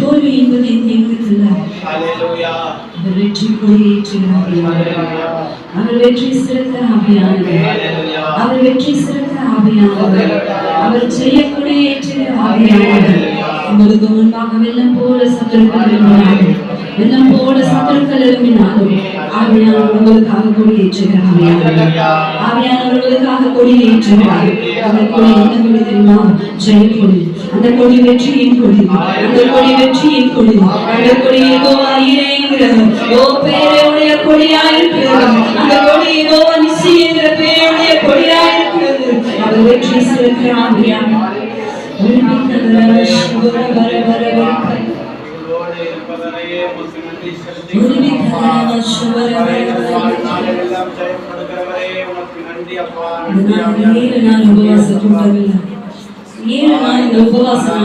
தோல்வி என்பது எங்களுக்கு வெற்றி கொடியேற்றுகிறார் அவர் வெற்றி சிறக்க ஆவியானவர். அவர் வெற்றி சிறக்க ஆவியானவர். அவர் செய்யக்கூடிய ஏற்றுகிற ஆவியானவர். உங்களுக்கு முன்பாக வெள்ளம் போல சத்துருக்கள் எழும்பினாலும் வெள்ளம் போல சத்துருக்கள் எழும்பினாலும் ஆவியானவர் உங்களுக்காக கொடி ஏற்றுகிற ஆவியானவர் ஆவியானவர் உங்களுக்காக கொடி ஏற்றுகிறார் அந்த கொடி என்ன கொடி தெரியுமா ஜெய கொடி அந்த கொடி வெற்றியின் கொடி. அந்த கொடி வெற்றியின் கொடி. அந்த கொடி யெகோவா ஈரேங்கிறது ஓ பேருடைய கொடியாயிருக்கிறது. அந்த கொடி நிசி என்கிற பேருடைய கொடியாயிருக்கிறது. அவர் வெற்றி சிறக்கிற ஆவியானவர் உருவிக்கதற நாளெல்லாம் ஜெயம் நன்றி அப்பா. நன்றி ஏழு நாள் உபவாசம் ஏழு நாள் இந்த உபவாசம்